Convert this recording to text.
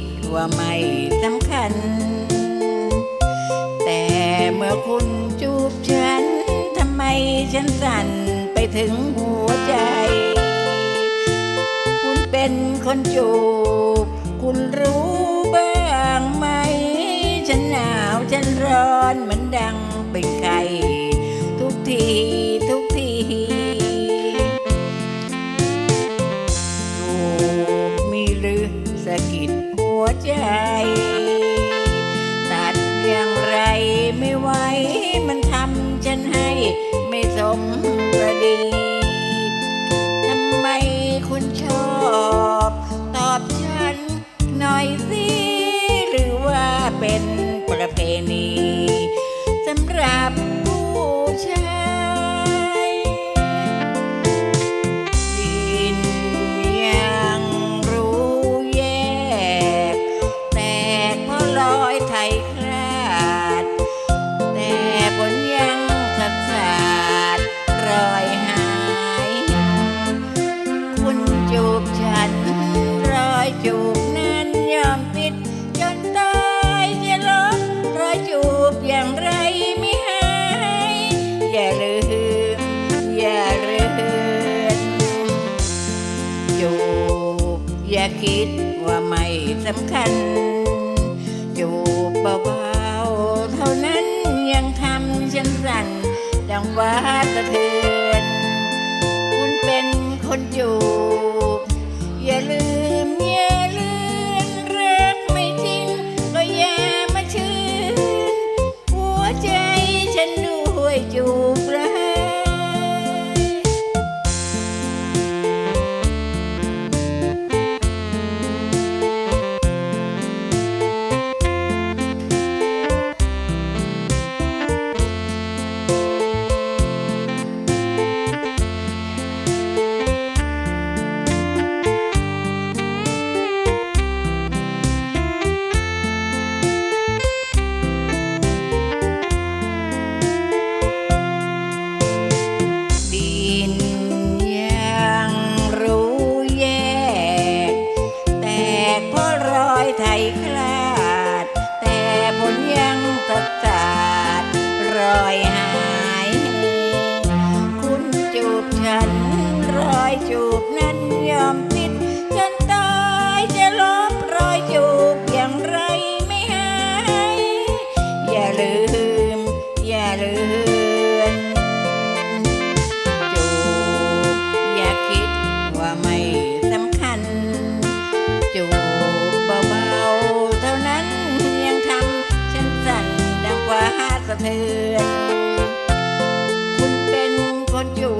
ดว่าไม่สำคัญ แต่เมื่อคุณจูบฉัน ทำไมฉันสั่นไปถึงหัวใจ คุณเป็นคนจูบ คุณรู้บ้างไหม ฉันหนาวฉันร้อนเหมือนดังเป็นไข่ ใจ ตัดอย่างไรไม่ไหวมันทำฉันให้ไม่สมประดี อย่าคิดว่าไม่สำคัญจูบเบาๆเท่านั้นยังทำฉันสั่นดังฟ้าสะเทือนคุณเป็นคนจูบ อยไทยคลาด แต่ผลยังตัดสาดรอยหาย คุณจูบฉันรอยจูบน you